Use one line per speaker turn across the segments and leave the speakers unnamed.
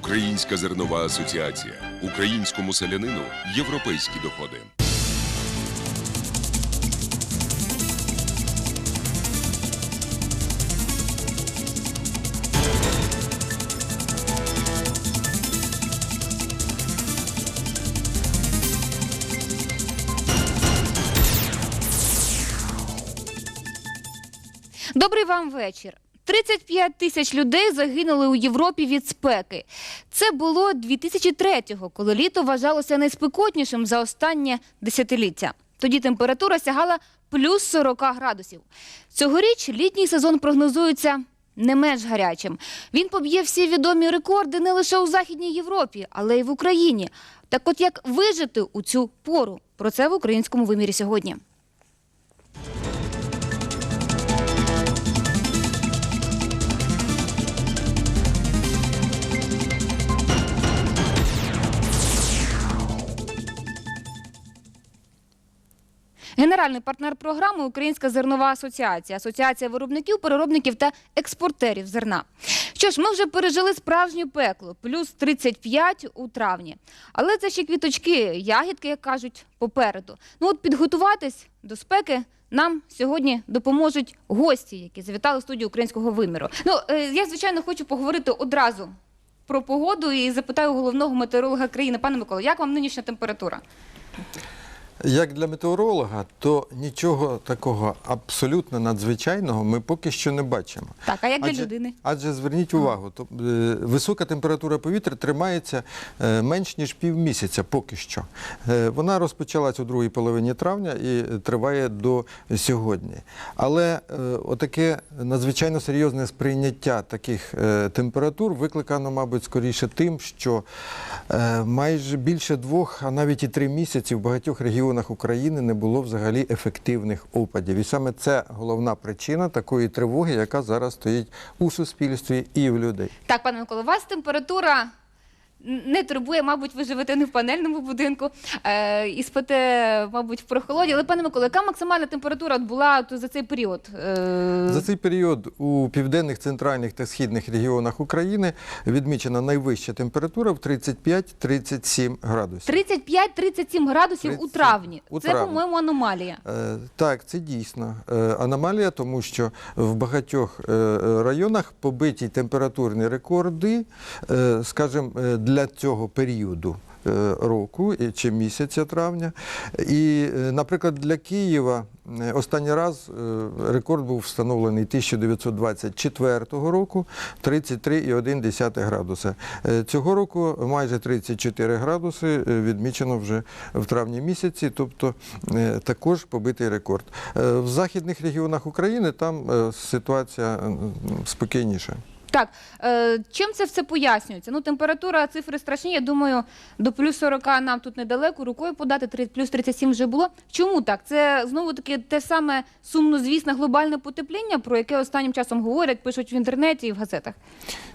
Українська зернова асоціація. Українському селянину європейські доходи.
Добрий вам вечір. 35 тисяч людей загинули у Європі від спеки. Це було 2003-го, коли літо вважалося найспекотнішим за останнє десятиліття. Тоді температура сягала плюс 40 градусів. Цьогоріч літній сезон прогнозується не менш гарячим. Він поб'є всі відомі рекорди не лише у Західній Європі, але й в Україні. Так от як вижити у цю пору? Про це в українському вимірі сьогодні. Генеральний партнер програми Українська зернова асоціація, асоціація виробників, переробників та експортерів зерна. Що ж, ми вже пережили справжнє пекло, плюс 35 у травні. Але це ще квіточки, ягідки, як кажуть, попереду. Ну от підготуватись до спеки нам сьогодні допоможуть гості, які завітали в студію українського виміру. Ну е, я звичайно хочу поговорити одразу про погоду і запитаю головного метеоролога країни. Пане Миколо, як вам нинішня температура?
Як для метеоролога, то нічого такого абсолютно надзвичайного ми поки що не бачимо.
Так, а як для
Адже-
людини?
Адже зверніть увагу, то, е, висока температура повітря тримається е, менш ніж півмісяця поки що. Е, вона розпочалась у другій половині травня і триває до сьогодні. Але е, отаке надзвичайно серйозне сприйняття таких е, температур викликано, мабуть, скоріше тим, що е, майже більше двох, а навіть і три місяці в багатьох регіонах України не було взагалі ефективних опадів. І саме це головна причина такої тривоги, яка зараз стоїть у суспільстві і в людей.
Так, пане Миколо, у вас температура не турбує, мабуть, ви живете не в панельному будинку е, і спите, мабуть, в прохолоді. Але, пане Миколо, яка максимальна температура от була от за цей період? Е,
За цей період у південних, центральних та східних регіонах України відмічена найвища температура в 35-37 градусів.
35-37 градусів у
37
травні.
у
Це,
травні.
по-моєму, аномалія.
Е, Так, це дійсно е, аномалія, тому що в багатьох е, е, районах побиті температурні рекорди, е, скажімо, е, для цього періоду. е, Року чи місяця травня. І, е, наприклад, для Києва е, останній раз е, рекорд був встановлений 1924 року 33,1 градуса. Е, Цього року майже 34 градуси е, відмічено вже в травні місяці, тобто е, також побитий рекорд. Е, В західних регіонах України там е, ситуація е, спокійніша.
Так, е, чим це все пояснюється? Ну, температура, цифри страшні. Я думаю, до плюс 40 нам тут недалеко, рукою подати, три- плюс 37 вже було. Чому так? Це знову таки те саме сумнозвісне глобальне потепління, про яке останнім часом говорять, пишуть в інтернеті і в газетах.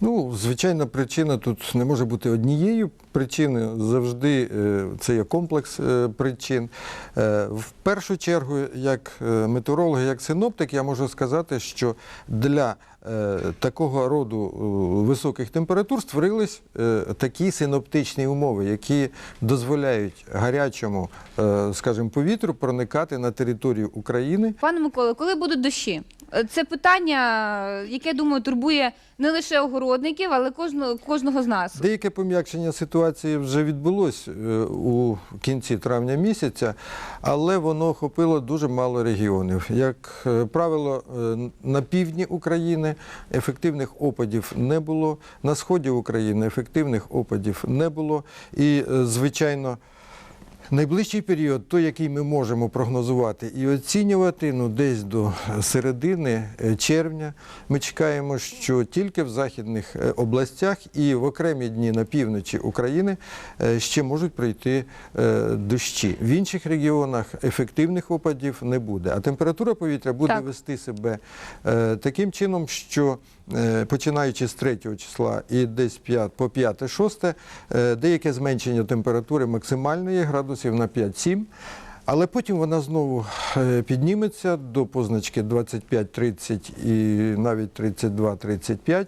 Ну, звичайна причина тут не може бути однією причиною. Завжди е, це є комплекс е, причин. Е, В першу чергу, як е, метеоролог, як синоптик, я можу сказати, що для такого роду е, високих температур створились е, такі синоптичні умови, які дозволяють гарячому, е, скажімо, повітрю проникати на територію України
Пане Миколе, коли будуть дощі? Це питання, яке думаю, турбує не лише огородників, але кожного, кожного з нас.
Деяке пом'якшення ситуації вже відбулось е, у кінці травня місяця, але воно охопило дуже мало регіонів. Як е, правило, е, на півдні України ефективних опадів не було, на сході України ефективних опадів не було. І, звичайно, Найближчий період, той, який ми можемо прогнозувати і оцінювати, ну десь до середини е, червня. Ми чекаємо, що тільки в західних е, областях і в окремі дні на півночі України е, ще можуть прийти е, дощі. В інших регіонах ефективних опадів не буде. А температура повітря буде
Так.
вести себе е, таким чином, що е, починаючи з 3 числа і десь 5, по 5-6, е, деяке зменшення температури максимальної градусів на 5-7. Але потім вона знову е, підніметься до позначки 25-30 і навіть 32-35.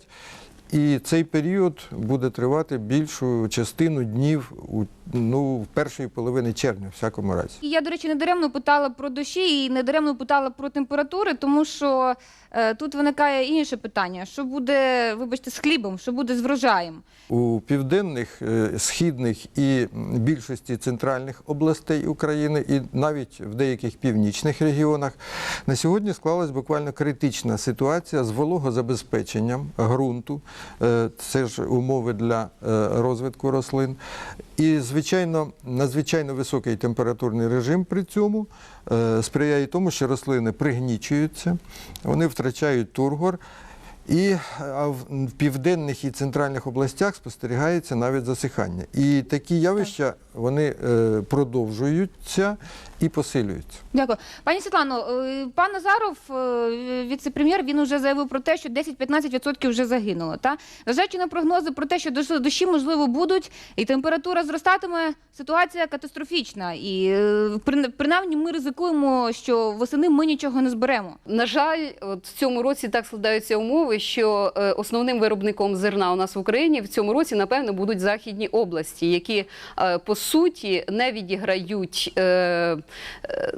І цей період буде тривати більшу частину днів у ну, в першої половини червня, в всякому разі.
І я, до речі, недаремно питала про дощі і недаремно питала про температури, тому що е, тут виникає інше питання: що буде, вибачте, з хлібом, що буде з врожаєм.
У південних, е, східних і більшості центральних областей України, і навіть в деяких північних регіонах на сьогодні склалась буквально критична ситуація з вологозабезпеченням ґрунту. Е, Це ж умови для е, розвитку рослин. І, звичайно, надзвичайно високий температурний режим при цьому е, сприяє тому, що рослини пригнічуються, вони втрачають тургор. І в в південних і центральних областях спостерігається навіть засихання. І такі явища вони е, продовжуються і посилюються.
Дякую. Пані Світлано, е, пан Назаров, е, віце-прем'єр, він вже заявив про те, що 10-15% вже загинуло. Та? Зважаючи на прогнози про те, що дощі, можливо, будуть, і температура зростатиме, ситуація катастрофічна. І принаймні ми ризикуємо, що восени ми нічого не зберемо.
На жаль, от в цьому році так складаються умови, що основним виробником зерна у нас в Україні в цьому році, напевно, будуть західні області, які по суті не відіграють е, е,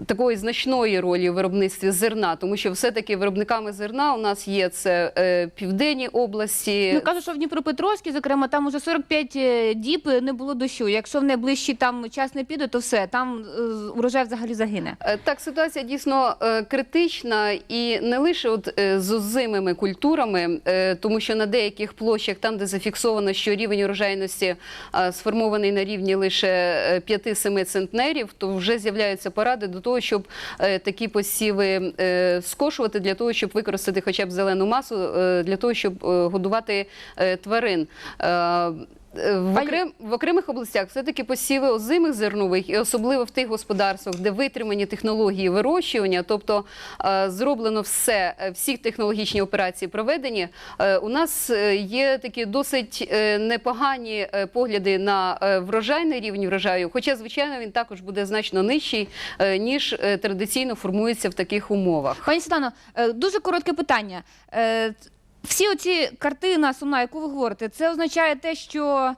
такої значної ролі в виробництві зерна, тому що все-таки виробниками зерна у нас є це е, південні області.
Ну кажуть, що в Дніпропетровській, зокрема, там уже 45 е, діб не було дощу. Якщо в найближчий там час не піде, то все там е, урожай взагалі загине.
Е, Так, ситуація дійсно е, критична і не лише от е, з озимими культурами, е, тому що на деяких площах, там, де зафіксовано, що рівень урожайності е, сформований на рівні лише е, 5-7 центнерів, то вже з'являються поради до того, щоб е, такі посіви е, скошувати для того, щоб використати хоча б зелену масу, е, для того, щоб годувати тварин. В, окрем, в окремих областях все-таки посіви озимих зернових, і особливо в тих господарствах, де витримані технології вирощування, тобто е, зроблено все, е, всі технологічні операції проведені. Е, у нас є такі досить е, непогані погляди на врожайний рівень врожаю, хоча, звичайно, він також буде значно нижчий, е, ніж традиційно формується в таких умовах.
Пані Світлано, дуже коротке питання. Всі оці картина сумна, яку ви говорите, це означає те, що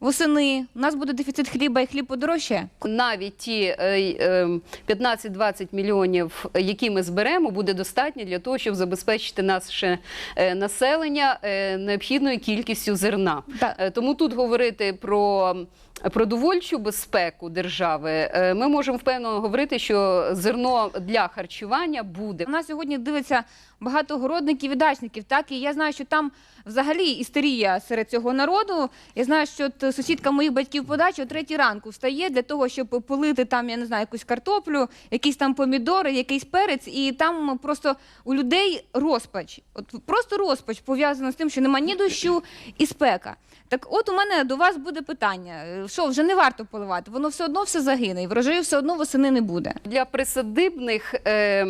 восени у нас буде дефіцит хліба і хліб подорожчає?
навіть ті е, й, е, 15-20 мільйонів, які ми зберемо, буде достатньо для того, щоб забезпечити наше е, населення е, необхідною кількістю зерна.
Так.
Тому тут говорити про продовольчу безпеку держави, ми можемо впевнено говорити, що зерно для харчування буде.
У нас сьогодні дивиться багато городників і дачників, так і я знаю, що там взагалі істерія серед цього народу. Я знаю, що сусідка моїх батьків по дачі о третій ранку встає для того, щоб полити там, я не знаю, якусь картоплю, якісь там помідори, якийсь перець, і там просто у людей розпач. От просто розпач пов'язана з тим, що нема ні дощу і спека. Так, от у мене до вас буде питання: Е, що вже не варто поливати, воно все одно все загине, і врожаю все одно восени не буде.
Для присадибних е,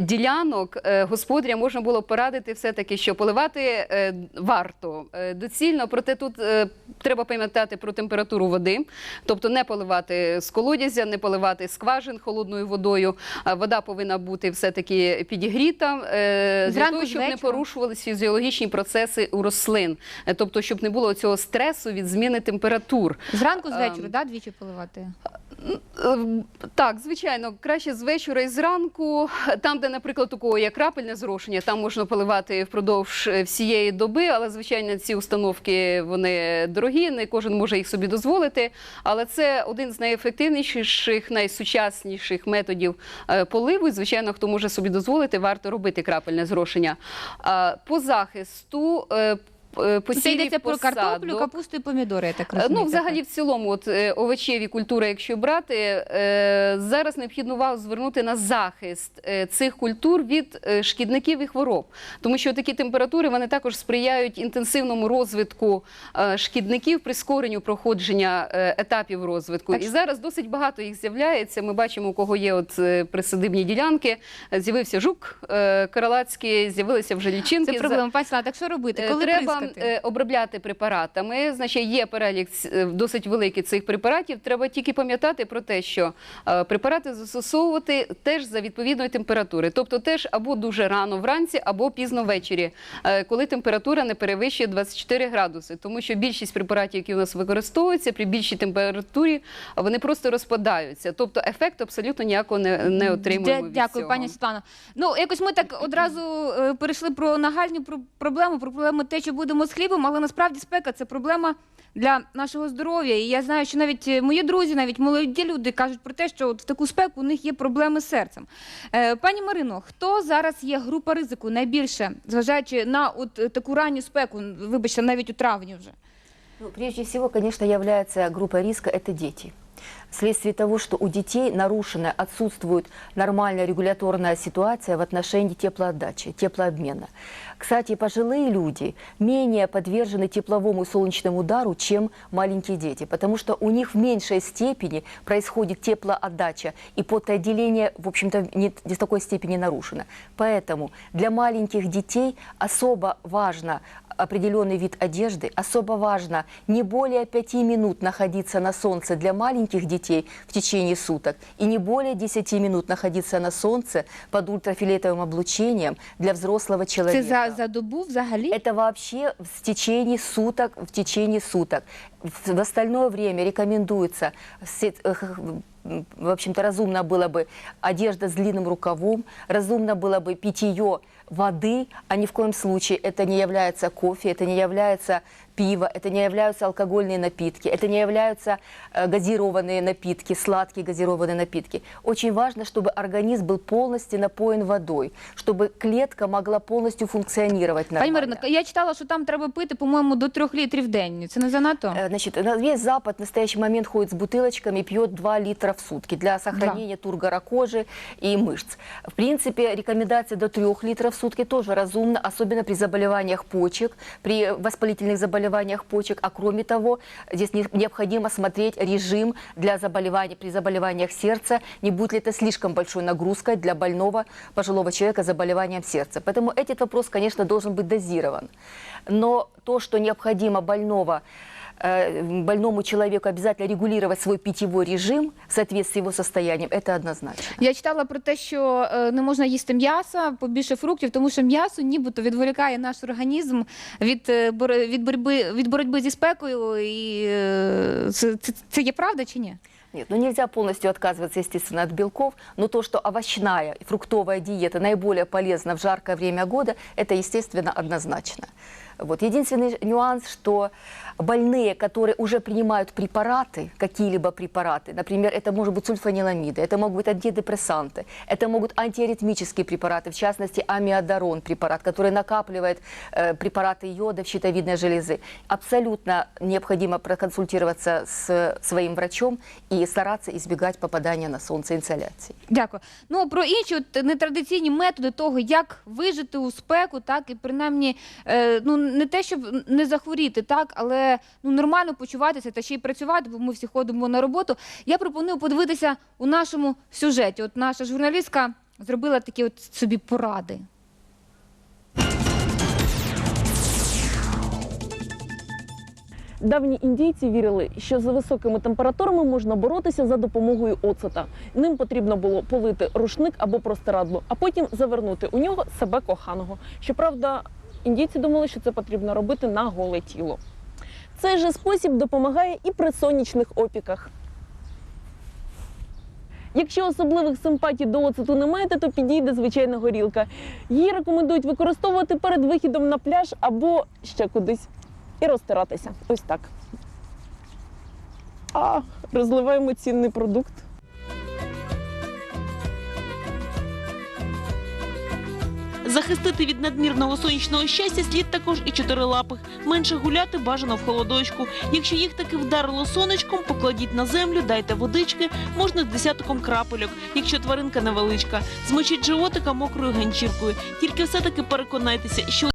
ділянок е, господаря можна було порадити все-таки, що поливати е, варто е, доцільно, проте тут е, треба пам'ятати про температуру води, тобто не поливати з колодязя, не поливати з скважин холодною водою. А Вода повинна бути все-таки підігріта, е, для того, щоб не
звечора?
порушувалися фізіологічні процеси у рослин, Е, тобто, щоб не було цього стресу від зміни температур.
Зранку з
Ем,
вечора, да, двічі поливати.
Е, Так, звичайно, краще з вечора і зранку. Там, де, наприклад, у кого є крапельне зрошення, там можна поливати впродовж е, всієї доби, але звичайно ці установки вони дорогі, не кожен може їх собі дозволити. Але це один з найефективніших, найсучасніших методів е, поливу. І, звичайно, хто може собі дозволити, варто робити крапельне зрошення. По захисту.
Це йдеться про картоплю, капусту і помідори, я так
Е,
розумію.
Ну, взагалі, в цілому, от е, овочеві культури, якщо брати, е, зараз необхідно увагу звернути на захист цих культур від шкідників і хвороб, тому що такі температури вони також сприяють інтенсивному розвитку шкідників, прискоренню проходження етапів розвитку.
Так
І зараз досить багато їх з'являється. Ми бачимо, у кого є от присадибні ділянки. З'явився жук каралацький, з'явилися вже лічинки.
Це проблема. Пані Слава, так що робити? Коли
треба,
використати?
е, обробляти препаратами. Значить, є перелік е, досить великий цих препаратів. Треба тільки пам'ятати про те, що е, препарати застосовувати теж за відповідної температури, тобто теж або дуже рано вранці, або пізно ввечері, е, коли температура не перевищує 24 градуси. Тому що більшість препаратів, які у нас використовуються, при більшій температурі вони просто розпадаються. Тобто ефекту абсолютно ніякого не, не отримуємо. Від
Дякую,
цього.
пані Світлано. Ну, якось ми так одразу е, перейшли про нагальні про- проблеми, про проблеми те, що будемо з хлібом, але насправді спека це проблема для нашого здоров'я. І я знаю, що навіть е, мої друзі, навіть молоді люди кажуть про те, що от в таку спеку у них є проблеми з серцем. Е, пані Марино, хто зараз є група ризику найбільше, зважаючи на от е, таку ранню спеку, вибачте, навіть у травні вже?
Ну, прежде всего, конечно, является группа риска – это дети. Вследствие того, что у детей нарушена, отсутствует нормальная регуляторная ситуация в отношении теплоотдачи, теплообмена. Кстати, пожилые люди менее подвержены тепловому и солнечному удару, чем маленькие дети, потому что у них в меньшей степени происходит теплоотдача, и потоотделение, в общем-то, не, не в такой степени нарушено. Поэтому для маленьких детей особо важно определенный вид одежды, особо важно не более пяти минут находиться на солнце для маленьких детей в течение суток и не более 10 минут находиться на солнце под ультрафиолетовым облучением для взрослого
Це
человека.
за, за добу взагалі?
Это вообще в течение суток, в течение суток. В в остальное время рекомендуется, э, в общем-то, разумно было бы одежда с длинным рукавом, разумно было бы питье воды, а ни в коем случае это не является кофе, это не является пиво, это не являются алкогольные напитки, это не являются э, газированные напитки, сладкие газированные напитки. Очень важно, чтобы организм был полностью напоен водой, чтобы клетка могла полностью функционировать
Пані
нормально.
Марино, я читала, що там треба пити, по-моєму, до трьох літрів в день. Це не занадто?
Э, Значит, на- весь Запад в настоящий момент ходит с бутылочками, пьет 2 литра в сутки для сохранения тургора кожи и мышц. В принципе, рекомендация до 3 литров в сутки тоже разумно, особенно при заболеваниях почек, при воспалительных заболеваниях почек. А кроме того, здесь не- необходимо смотреть режим для заболеваний, при заболеваниях сердца, не будет ли это слишком большой нагрузкой для больного пожилого человека с заболеванием сердца. Поэтому этот вопрос, конечно, должен быть дозирован. Но то, что необходимо больного больному человеку обязательно регулировать свой питьевой режим в соответствии с его состоянием, это однозначно.
Я читала про те, що е, не можна їсти м'яса, побільше фруктів, тому що м'ясо нібито відволікає наш організм від, е, від, боротьби, від боротьби зі спекою. І е, це є правда чи ні?
Нет, ну нельзя полностью отказываться, естественно, от белков, но то, что овощная и фруктовая диета наиболее полезна в жаркое время года, это, естественно, однозначно. Вот. Единственный нюанс, что больные, которые уже принимают препараты, какие-либо препараты, например, это может быть сульфаниламиды, это могут быть антидепрессанты, это могут антиаритмические препараты, в частности, амиодарон препарат, который накапливает э, препараты йода в щитовидной железы. Абсолютно необходимо проконсультироваться с своим врачом и стараться избегать попадания на солнце инсоляции.
Дякую. Ну про інші от нетрадиційні методи того, як вижити у спеку, так і принаймні е, ну не те, щоб не захворіти, так, але ну нормально почуватися та ще й працювати, бо ми всі ходимо на роботу. Я пропоную подивитися у нашому сюжеті. От наша журналістка зробила такі от собі поради.
Давні індійці вірили, що за високими температурами можна боротися за допомогою оцета. Ним потрібно було полити рушник або простирадло, а потім завернути у нього себе коханого. Щоправда, індійці думали, що це потрібно робити на голе тіло. Цей же спосіб допомагає і при сонячних опіках. Якщо особливих симпатій до оцету не маєте, то підійде звичайна горілка. Її рекомендують використовувати перед вихідом на пляж або ще кудись і розтиратися. Ось так. А, розливаємо цінний продукт. Захистити від надмірного сонячного щастя слід також і чотирилапих. Менше гуляти бажано в холодочку. Якщо їх таки вдарило сонечком, покладіть на землю, дайте водички, можна з десятком крапельок, якщо тваринка невеличка. Змочіть животика мокрою ганчіркою. Тільки все-таки переконайтеся, що